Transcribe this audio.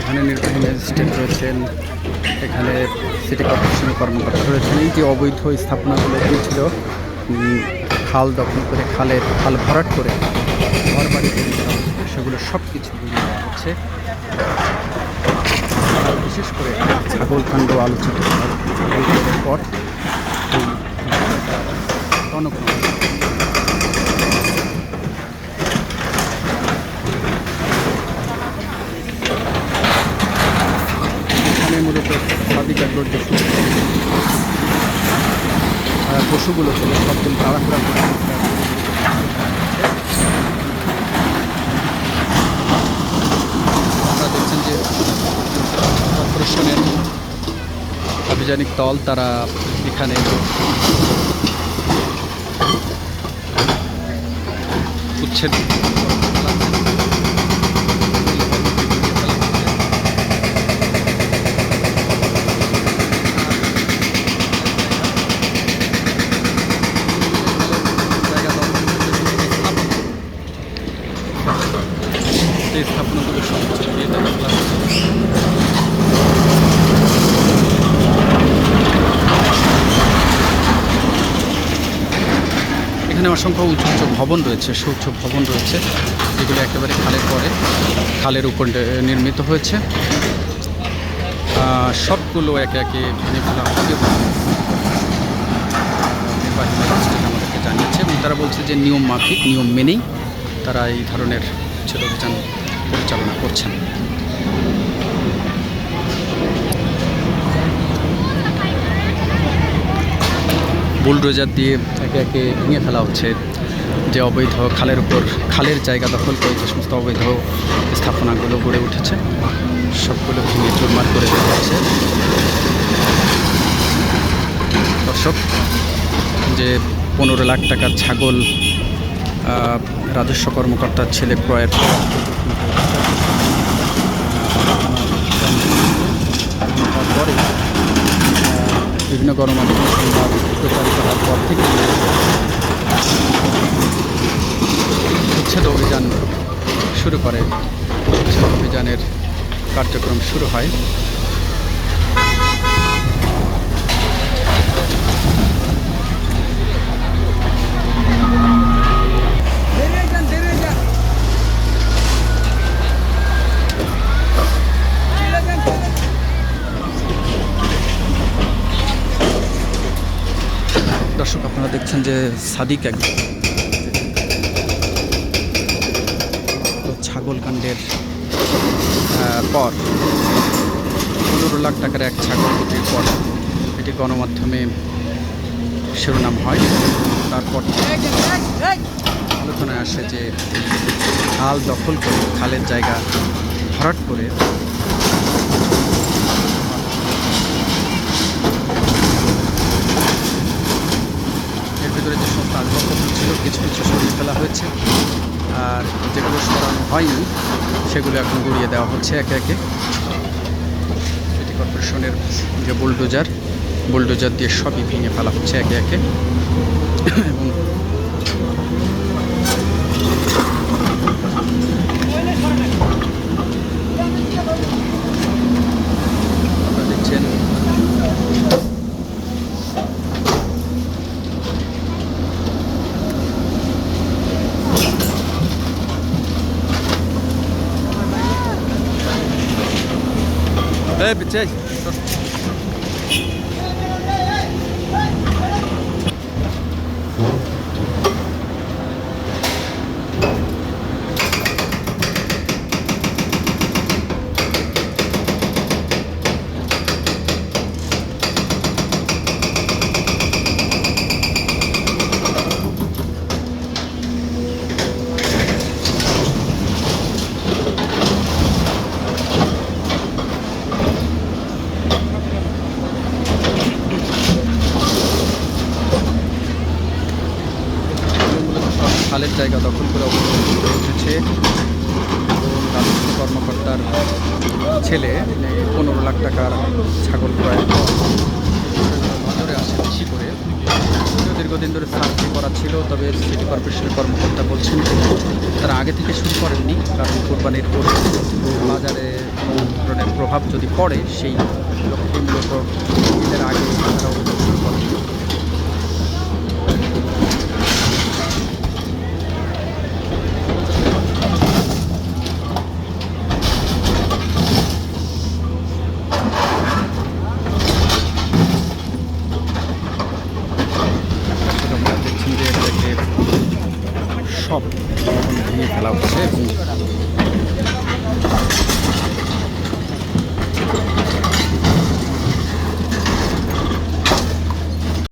এখানে নির্বাহী ম্যাজিস্ট্রেট রয়েছেন, এখানে সিটি কর্পোরেশনের কর্মকর্তা রয়েছেন। এই যে অবৈধ স্থাপনাগুলো ছিল খাল দখল করে খালে খাল ভরাট করে ঘর বাড়ি সেগুলো সব কিছু হচ্ছে। বিশেষ করে ছাগলকাণ্ড আলোচিত পর যে আহ, পশুগুলো ছিল সবগুলো তাড়াহুড়া করে আপনারা দেখছেন যে কর্পোরেশনের আভিযানিক দল তারা এখানে উচ্ছেদ সেই স্থাপনাগুলো এখানে অসংখ্য উঁচু উঁচু ভবন রয়েছে সুউচ্চ ভবন রয়েছে, যেগুলো একেবারে খালের পরে, খালের উপর নির্মিত হয়েছে। সবগুলো একে একে ভেঙে ফেলা হবে নির্বাহী ম্যাজিস্ট্রেট আমাদেরকে জানিয়েছে এবং তারা বলছে যে নিয়ম মাফিক, নিয়ম মেনেই তারা এই ধরনের ছিল অভিযান পরিচালনা করছেন। বুলডোজার দিয়ে একে একে ভেঙে ফেলা হচ্ছে। যে অবৈধ খালের উপর খালের জায়গা দখল করে যে সমস্ত অবৈধ স্থাপনাগুলো গড়ে উঠেছে, সবগুলো ভেঙে চুরমার করে দেওয়া হচ্ছে। দর্শক, যে পনেরো লাখ টাকার ছাগল রাজস্ব কর্মকর্তার ছেলে ক্রয়ের তারপরে বিভিন্ন গণমাধ্যম সংবাদ প্রচারিত হওয়ার পর থেকে উচ্ছেদ অভিযান শুরু করে। উচ্ছেদ অভিযানের কার্যক্রম শুরু হয়। দর্শক, আপনারা দেখছেন যে সাদিক এক ছাগল কাণ্ডের পর। পনেরো লাখ টাকার এক ছাগল বিক্রির পর এটি গণমাধ্যমে শিরোনাম হয়। তারপর আলোচনায় আসে যে খাল দখল করে, খালের জায়গা ভরাট করে ভিতরে যে সব আসবাবপত্র ছিল কিছু কিছু সরিয়ে ফেলা হয়েছে। আর যেগুলো সরানো হয়নি, সেগুলো এখন গড়িয়ে দেওয়া হচ্ছে একে একে। সিটি কর্পোরেশনের যে বুলডোজার বুলডোজার দিয়ে সবই ভেঙে ফেলা হচ্ছে একে একে। এবং আপনারা দেখছেন এই বিচ্ছাই খালের জায়গা দখল করে অবস্থান করে উঠেছে। রাজস্ব কর্মকর্তার ছেলে, পনেরো লাখ টাকার ছাগল ক্রয়ের পর নজরে আসে বেশি করে। দীর্ঘদিন ধরে সার্ভে করা ছিল, তবে সিটি কর্পোরেশনের কর্মকর্তা বলছেন তারা আগে থেকে শুরু করেননি, কারণ কোরবানির পরে বাজারে কোনো ধরনের প্রভাব যদি পড়ে, সেই লক্ষ্যে সব। ভেঙে ফেলা হচ্ছে